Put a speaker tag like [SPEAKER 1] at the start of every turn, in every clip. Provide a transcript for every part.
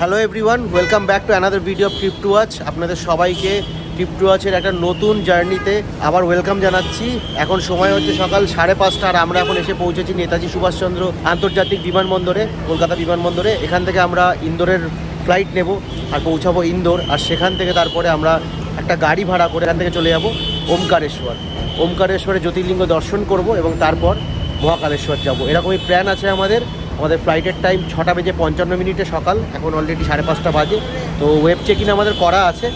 [SPEAKER 1] Hello everyone welcome back to another video of trip to watch আপনাদের সবাইকে trip to ওয়াচের একটা নতুন জার্নিতে আবার ওয়েলকাম জানাচ্ছি। এখন সময় হচ্ছে সকাল সাড়ে পাঁচটা আর আমরা এখন এসে পৌঁছেছি নেতাজি সুভাষচন্দ্র আন্তর্জাতিক বিমানবন্দরে, কলকাতা বিমানবন্দরে। এখান থেকে আমরা ইন্দোরের ফ্লাইট নেব আর পৌঁছাবো ইন্দোর। আর সেখান থেকে তারপরে আমরা একটা গাড়ি ভাড়া করে এখান থেকে চলে যাব ওমকারেশ্বর। ওমকারেশ্বরে জ্যোতির্লিঙ্গ দর্শন করব এবং তারপর মহাকালেশ্বর যাব। এরকমই প্ল্যান আছে আমাদের। আমাদের ফ্লাইটের টাইম ছটা বেজে পঞ্চান্ন মিনিটে সকাল, এখন অলরেডি সাড়ে পাঁচটা বাজে। তো ওয়েব চেক ইন আমাদের করা আছে,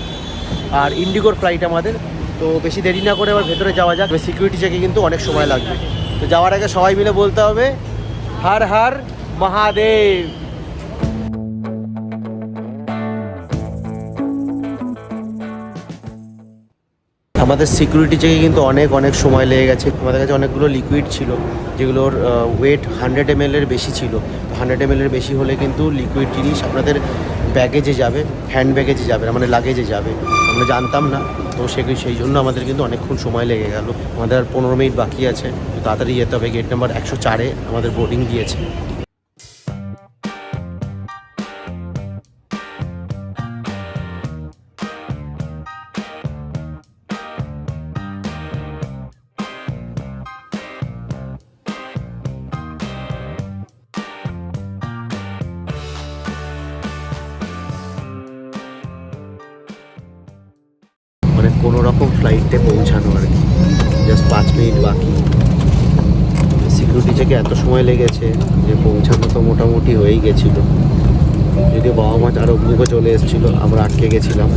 [SPEAKER 1] আর ইন্ডিগোর ফ্লাইট আমাদের। তো বেশি দেরি না করে আবার ভেতরে যাওয়া যাক। সিকিউরিটি চেকে কিন্তু অনেক সময় লাগবে। তো যাওয়ার আগে সবাই মিলে বলতে হবে, হার হার মহাদেব! আমাদের সিকিউরিটি চেকে কিন্তু অনেক অনেক সময় লেগে গেছে। আমাদের কাছে অনেকগুলো লিকুইড ছিল, যেগুলোর ওয়েট হান্ড্রেড এম এর বেশি ছিল। হান্ড্রেড এম এর বেশি হলে কিন্তু লিকুইড জিনিস আপনাদের ব্যাগেজে যাবে হ্যান্ড ব্যাগেজে যাবে মানে লাগেজে যাবে। আমরা জানতাম না, তো সে, সেই জন্য আমাদের কিন্তু অনেকক্ষণ সময় লেগে গেল। আমাদের আর পনেরো মিনিট বাকি আছে, তো তাড়াতাড়ি যেতে হবে। গেট নাম্বার একশো চারে আমাদের বোর্ডিং দিয়েছে। ফ্লাইটে পৌঁছানো আর কি। জাস্ট পাঁচ মিনিট বাকি। সিকিউরিটি চেকে এত সময় লেগেছে যে পৌঁছানো তো মোটামুটি হয়েই গেছিল। যদিও বাবা মা আরও অগ্নিকো চলে এসেছিল, আমরা আটকে গেছিলাম।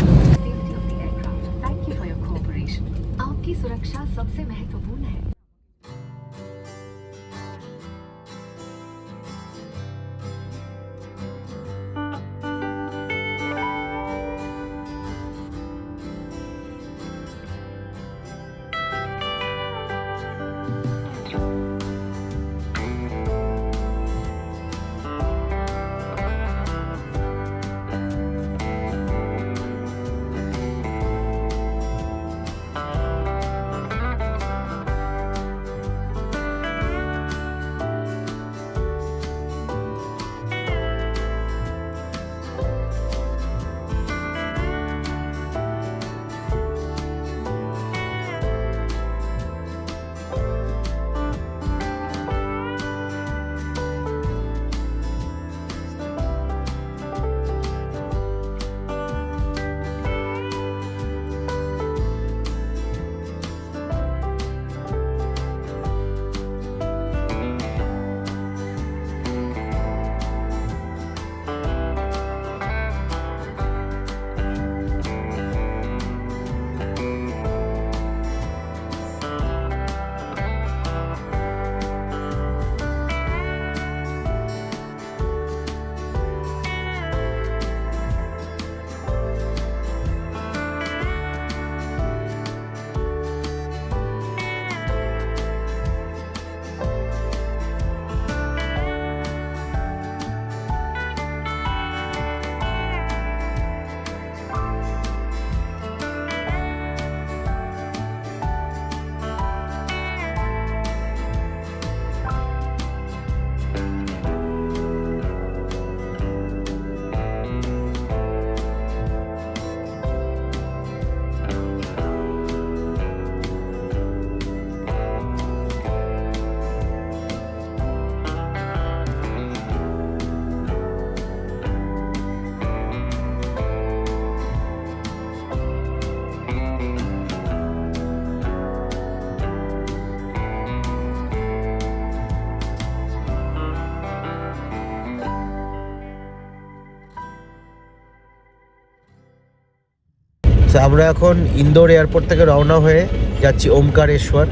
[SPEAKER 1] তো আমরা এখন ইন্দোর এয়ারপোর্ট থেকে রওনা হয়ে যাচ্ছি ওমকারেশ্বর।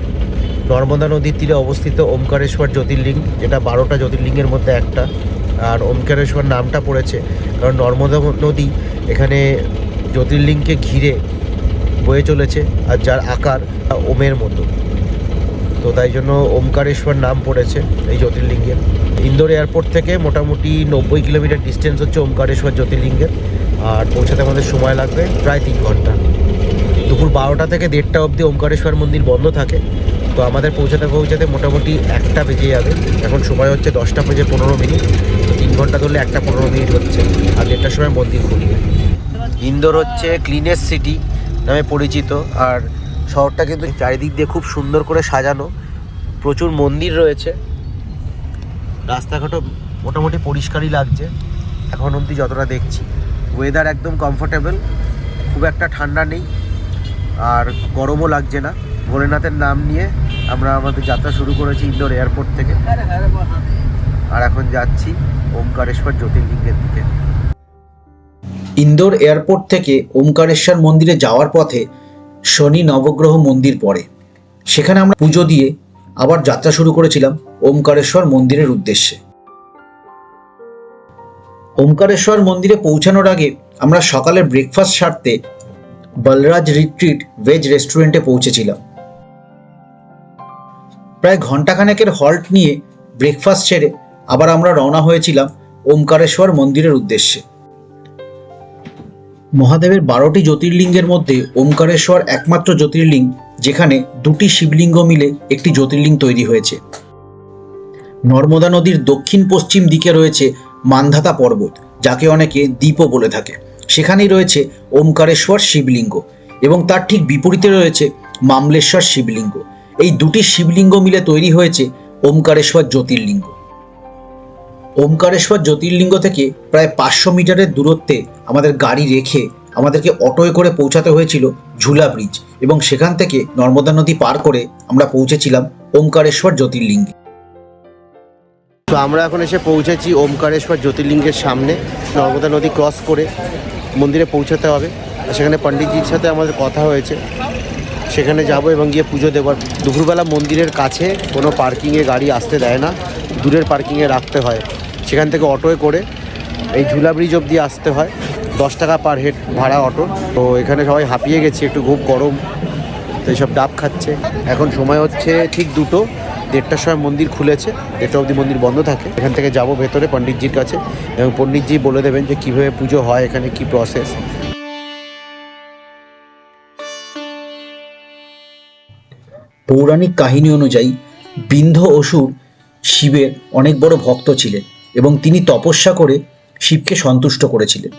[SPEAKER 1] নর্মদা নদীর তীরে অবস্থিত ওমকারেশ্বর জ্যোতির্লিঙ্গ যেটা বারোটা জ্যোতির্লিঙ্গের মধ্যে একটা। আর ওমকারেশ্বর নামটা পড়েছে কারণ নর্মদা নদী এখানে জ্যোতির্লিঙ্গকে ঘিরে বয়ে চলেছে আর যার আকার ওমের মতো। তো তাই জন্য ওমকারেশ্বর নাম পড়েছে এই জ্যোতির্লিঙ্গের ইন্দোর এয়ারপোর্ট থেকে মোটামুটি নব্বই কিলোমিটার ডিস্টেন্স হচ্ছে ওমকারেশ্বর জ্যোতির্লিঙ্গের আর পৌঁছাতে আমাদের সময় লাগবে প্রায় তিন ঘণ্টা। দুপুর বারোটা থেকে দেড়টা অবধি ওমকারেশ্বর মন্দির বন্ধ থাকে। তো আমাদের পৌঁছাতে পৌঁছাতে মোটামুটি একটা বেজে যাবে। এখন সময় হচ্ছে দশটা বেজে পনেরো মিনিট। তো তিন ঘণ্টা ধরলে একটা পনেরো মিনিট হচ্ছে। আর দেড়টার সময় মন্দির খুলবে। ইন্দোর হচ্ছে ক্লিনেস্ট সিটি নামে পরিচিত। আর শহরটা কিন্তু চারিদিক দিয়ে খুব সুন্দর করে সাজানো। প্রচুর মন্দির রয়েছে। রাস্তাঘাটও মোটামুটি পরিষ্কারই লাগছে। এখন অবধি যতটা দেখছি। ওয়েদার একদম কমফোর্টেবল খুব একটা ঠান্ডা নেই, আর গরমও লাগছে না। ভোলেনাথের নাম নিয়ে আমরা আমাদের যাত্রা শুরু করেছি ইন্দোর এয়ারপোর্ট থেকে। আর এখন যাচ্ছি ওমকারেশ্বর জ্যোতির্লিঙ্গের দিকে।
[SPEAKER 2] ইন্দোর এয়ারপোর্ট থেকে ওমকারেশ্বর মন্দিরে যাওয়ার পথে শনি নবগ্রহ মন্দির পড়ে। সেখানে আমরা পুজো দিয়ে আবার যাত্রা শুরু করেছিলাম ওমকারেশ্বর মন্দিরের উদ্দেশ্যে। ওমকারেশ্বর মন্দিরে পৌঁছানোর আগে আমরা সকালের ব্রেকফাস্ট সারতে বলরাজ রিট্রিট ভেজ রেস্টুরেন্টে পৌঁছেছিলাম। প্রায় ঘন্টাখানেকের হল্ট নিয়ে ব্রেকফাস্ট সেরে আবার আমরা রওনা হয়েছিলাম ওমকারেশ্বর মন্দিরের উদ্দেশ্যে। মহাদেবের বারোটি জ্যোতির্লিঙ্গের মধ্যে ওমকারেশ্বর একমাত্র জ্যোতির্লিঙ্গ, যেখানে দুটি শিবলিঙ্গ মিলে একটি জ্যোতির্লিঙ্গ তৈরি হয়েছে। নর্মদা নদীর দক্ষিণ পশ্চিম দিকে রয়েছে মান্ধাতা পর্বত, যাকে অনেকে দ্বীপও বলে থাকে। সেখানেই রয়েছে ওমকারেশ্বর শিবলিঙ্গ এবং তার ঠিক বিপরীতে রয়েছে মামলেশ্বর শিবলিঙ্গ। এই দুটি শিবলিঙ্গ মিলে তৈরি হয়েছে ওমকারেশ্বর জ্যোতির্লিঙ্গ। ওমকারেশ্বর জ্যোতির্লিঙ্গ থেকে প্রায় পাঁচশো মিটারের দূরত্বে আমাদের গাড়ি রেখে আমাদেরকে অটোয় করে পৌঁছাতে হয়েছিল ঝুলা ব্রিজ এবং সেখান থেকে নর্মদা নদী পার করে আমরা পৌঁছেছিলাম ওমকারেশ্বর জ্যোতির্লিঙ্গে।
[SPEAKER 1] তো আমরা এখন এসে পৌঁছেছি ওমকারেশ্বর জ্যোতির্লিঙ্গের সামনে, নর্মদা নদী ক্রস করে মন্দিরে পৌঁছাতে হবে। আর সেখানে পণ্ডিতজির সাথে আমাদের কথা হয়েছে। সেখানে যাব এবং গিয়ে পুজো দেওয়ার দুপুরবেলা মন্দিরের কাছে কোনো পার্কিংয়ে গাড়ি আসতে দেয় না। দূরের পার্কিংয়ে রাখতে হয়। সেখান থেকে অটোয় করে এই ঝুলা ব্রিজ অবধি আসতে হয়। দশ টাকা পার হেড ভাড়া অটো তো এখানে সবাই হাঁপিয়ে গেছে, একটু খুব গরম। তো এইসব ডাব খাচ্ছে। এখন সময় হচ্ছে ঠিক দুটো। দেড়টার সময় মন্দির খুলেছে, দেড়টা অবধি মন্দির বন্ধ থাকে। এখান থেকে যাব ভেতরে পণ্ডিতজির কাছে এবং পণ্ডিতজি বলে দেবেন যে কীভাবে পুজো হয়, এখানে কি প্রসেস
[SPEAKER 2] পৌরাণিক কাহিনী অনুযায়ী বিন্ধ অসুর শিবের অনেক বড় ভক্ত ছিলেন এবং তিনি তপস্যা করে শিবকে সন্তুষ্ট করেছিলেন।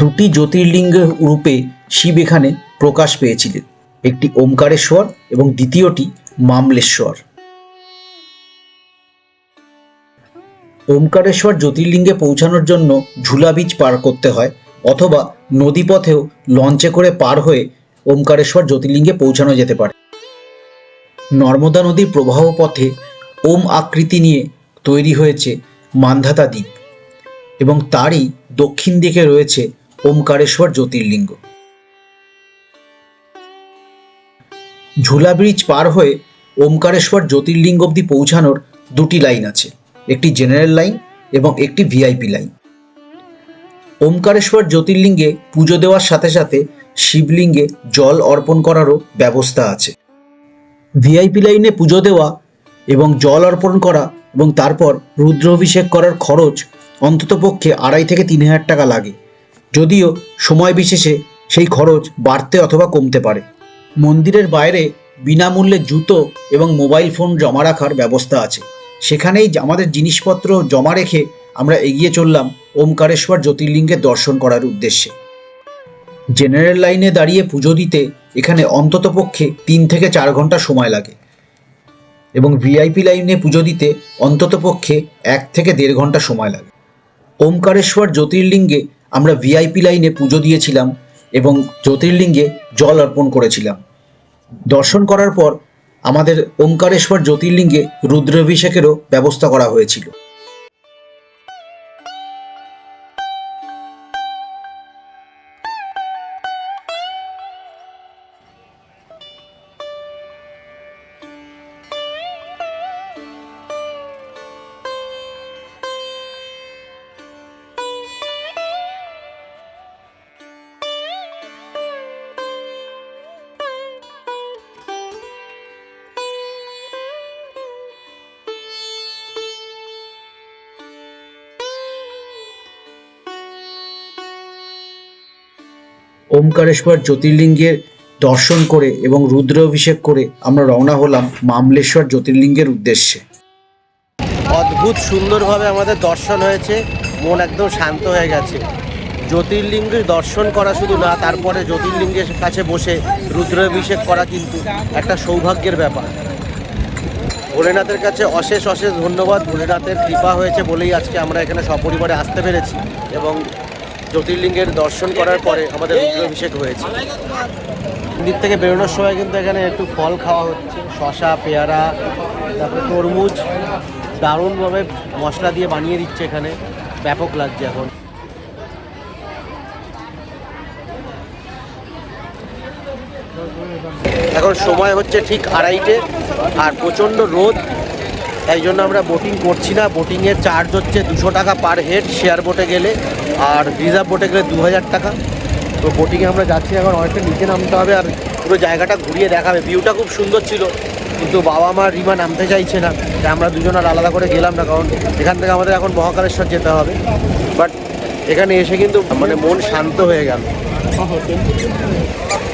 [SPEAKER 2] দুটি জ্যোতির্লিঙ্গের রূপে শিব এখানে প্রকাশ পেয়েছিলেন। একটি ওমকারেশ্বর এবং দ্বিতীয়টি মামলেশ্বর। ওমকারেশ্বর জ্যোতির্লিঙ্গে পৌঁছানোর জন্য ঝুলা বীচ পার করতে হয় অথবা নদীপথেও লঞ্চে করে পার হয়ে ওমকারেশ্বর জ্যোতির্লিঙ্গে পৌঁছানো যেতে পারে। নর্মদা নদীর প্রবাহ পথে ওম আকৃতি নিয়ে তৈরি হয়েছে মান্ধাতা দ্বীপ এবং তারই দক্ষিণ দিকে রয়েছে ওমকারেশ্বর জ্যোতির্লিঙ্গ। ঝুলা ব্রিজ পার হয়ে ওমকারেশ্বর জ্যোতির্লিঙ্গ অবধি পৌঁছানোর দুটি লাইন আছে। একটি জেনারেল লাইন এবং একটি ভিআইপি লাইন ওমকারেশ্বর জ্যোতির্লিঙ্গে পুজো দেওয়ার সাথে সাথে শিবলিঙ্গে জল অর্পণ করারও ব্যবস্থা আছে। ভিআইপি লাইনে পুজো দেওয়া এবং জল অর্পণ করা এবং তারপর রুদ্রাভিষেক করার খরচ অন্ততপক্ষে আড়াই থেকে তিন হাজার টাকা লাগে। যদিও সময় বিশেষে সেই খরচ বাড়তে অথবা কমতে পারে। মন্দিরের বাইরে বিনামূল্যে জুতো এবং মোবাইল ফোন জমা রাখার ব্যবস্থা আছে। সেখানেই আমাদের জিনিসপত্র জমা রেখে আমরা এগিয়ে চললাম ওমকারেশ্বর জ্যোতির্লিঙ্গের দর্শন করার উদ্দেশ্যে। জেনারেল লাইনে দাঁড়িয়ে পুজো দিতে এখানে অন্ততপক্ষে তিন থেকে চার ঘণ্টা সময় লাগে। এবং ভিআইপি লাইনে পুজো দিতে অন্ততপক্ষে এক থেকে দেড় ঘণ্টা সময় লাগে। ওমকারেশ্বর জ্যোতির্লিঙ্গে আমরা ভিআইপি লাইনে পুজো দিয়েছিলাম এবং জ্যোতির্লিঙ্গে জল অর্পণ করেছিলাম। দর্শন করার পর আমাদের ওঙ্কারেশ্বর জ্যোতির্লিঙ্গে রুদ্রাভিষেকেরও ব্যবস্থা করা হয়েছিল। ওমকারেশ্বর জ্যোতির্লিঙ্গের দর্শন করে এবং রুদ্র অভিষেক করে আমরা রওনা হলাম মামলেশ্বর জ্যোতির্লিঙ্গের উদ্দেশ্যে।
[SPEAKER 1] অদ্ভুত সুন্দরভাবে আমাদের দর্শন হয়েছে, মন একদম শান্ত হয়ে গেছে। জ্যোতির্লিঙ্গের দর্শন করা শুধু না, তারপরে জ্যোতির্লিঙ্গের কাছে বসে রুদ্রাভিষেক করা কিন্তু একটা সৌভাগ্যের ব্যাপার। ভোলেনাথের কাছে অশেষ অশেষ ধন্যবাদ। ভোলেনাথের কৃপা হয়েছে বলেই আজকে আমরা এখানে সপরিবারে আসতে পেরেছি এবং জ্যোতির্লিঙ্গের দর্শন করার পরে আমাদের রুদ্রাভিষেক হয়েছে। মন্দির থেকে বেরোনোর সময় কিন্তু এখানে একটু ফল খাওয়া হচ্ছে। শশা পেয়ারা তারপরে তরমুজ দারুণভাবে মশলা দিয়ে বানিয়ে দিচ্ছে এখানে। ব্যাপক লাগছে এখন। এখন সময় হচ্ছে ঠিক আড়াইটে আর প্রচণ্ড রোদ। তাই জন্য আমরা বোটিং করছি না। বোটিংয়ের চার্জ হচ্ছে দুশো টাকা পার হেড শেয়ার বোটে গেলে। আর রিজার্ভ বোটে গেলে দু হাজার টাকা। তো বোটিংয়ে আমরা যাচ্ছি এখন অনেকটা নিচে নামতে হবে আর পুরো জায়গাটা ঘুরিয়ে দেখাবে। ভিউটা খুব সুন্দর ছিল কিন্তু বাবা মা রিমা নামতে চাইছে না। তাই আমরা দুজন আর আলাদা করে গেলাম না কারণ এখান থেকে আমাদের এখন মহাকালেশ্বর যেতে হবে। বাট এখানে এসে কিন্তু মানে মন শান্ত হয়ে গেল।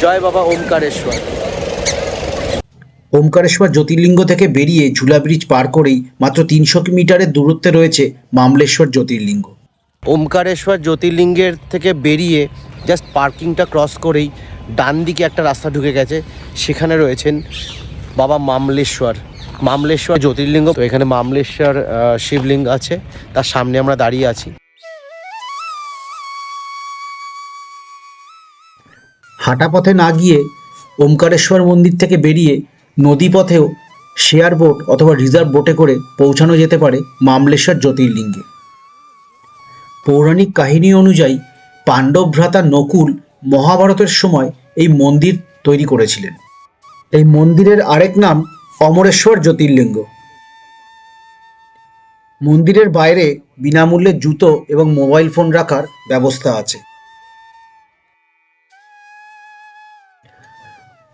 [SPEAKER 1] জয় বাবা ওমকারেশ্বর।
[SPEAKER 2] ওমকারেশ্বর জ্যোতির্লিঙ্গ থেকে বেরিয়ে ঝুলা ব্রিজ পার করেই মাত্র তিনশো মিটারের দূরত্বে রয়েছে মামলেশ্বর জ্যোতির্লিঙ্গ।
[SPEAKER 1] ওমকারেশ্বর জ্যোতির্লিঙ্গের থেকে বেরিয়ে জাস্ট পার্কিংটা ক্রস করেই ডান দিকে একটা রাস্তা ঢুকে গেছে সেখানে রয়েছেন বাবা মামলেশ্বর। মামলেশ্বর জ্যোতির্লিঙ্গ তো এখানে মামলেশ্বর শিবলিঙ্গ আছে তার সামনে আমরা দাঁড়িয়ে আছি।
[SPEAKER 2] হাঁটা পথে না গিয়ে ওমকারেশ্বর মন্দির থেকে বেরিয়ে নদীপথেও শেয়ার বোট অথবা রিজার্ভ বোটে করে পৌঁছানো যেতে পারে মামলেশ্বর জ্যোতির্লিঙ্গে। পৌরাণিক কাহিনী অনুযায়ী পাণ্ডব ভ্রাতা নকুল মহাভারতের সময় এই মন্দির তৈরি করেছিলেন। এই মন্দিরের আরেক নাম অমরেশ্বর জ্যোতির্লিঙ্গ। মন্দিরের বাইরে বিনামূল্যে জুতো এবং মোবাইল ফোন রাখার ব্যবস্থা আছে।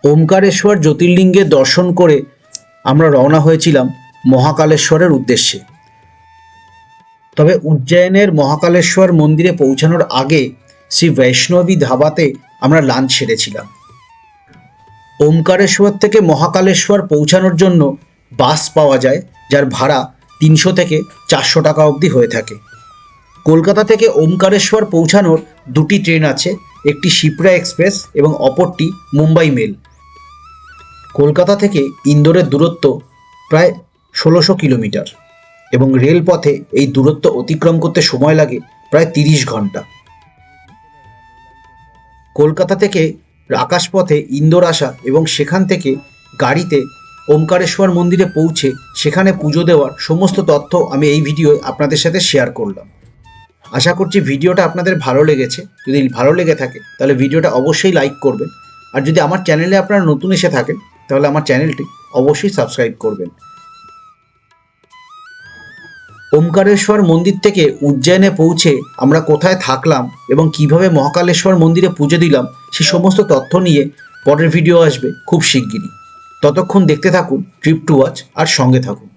[SPEAKER 2] ওমকারেশ্বর জ্যোতির্লিঙ্গে দর্শন করে আমরা রওনা হয়েছিলাম মহাকালেশ্বরের উদ্দেশ্যে। তবে উজ্জয়নের মহাকালেশ্বর মন্দিরে পৌঁছানোর আগে শ্রী বৈষ্ণবী ধাবাতে আমরা লাঞ্চ সেরেছিলাম। ওমকারেশ্বর থেকে মহাকালেশ্বর পৌঁছানোর জন্য বাস পাওয়া যায়, যার ভাড়া তিনশো থেকে চারশো টাকা অবধি হয়ে থাকে। কলকাতা থেকে ওমকারেশ্বর পৌঁছানোর দুটি ট্রেন আছে, একটি শিপ্রা এক্সপ্রেস এবং অপরটি মুম্বাই মেল। কলকাতা থেকে ইন্দোরের দূরত্ব প্রায় ষোলোশো কিলোমিটার এবং রেলপথে এই দূরত্ব অতিক্রম করতে সময় লাগে প্রায় তিরিশ ঘণ্টা। কলকাতা থেকে আকাশপথে ইন্দোর আসা এবং সেখান থেকে গাড়িতে ওমকারেশ্বর মন্দিরে পৌঁছে সেখানে পুজো দেওয়ার সমস্ত তথ্য আমি এই ভিডিওয় আপনাদের সাথে শেয়ার করলাম। আশা করছি ভিডিওটা আপনাদের ভালো লেগেছে। যদি ভালো লেগে থাকে, তাহলে ভিডিওটা অবশ্যই লাইক করবেন। আর যদি আমার চ্যানেলে আপনারা নতুন এসে থাকেন তাহলে আমার চ্যানেলটি অবশ্যই সাবস্ক্রাইব করবেন। ওমকারেশ্বর মন্দির থেকে উজ্জয়নে পৌঁছে আমরা কোথায় থাকলাম এবং কীভাবে মহাকালেশ্বর মন্দিরে পুজো দিলাম, সে সমস্ত তথ্য নিয়ে পরের ভিডিও আসবে খুব শিগগিরই। ততক্ষণ দেখতে থাকুন ট্রিপ টু ওয়াচ আর সঙ্গে থাকুন।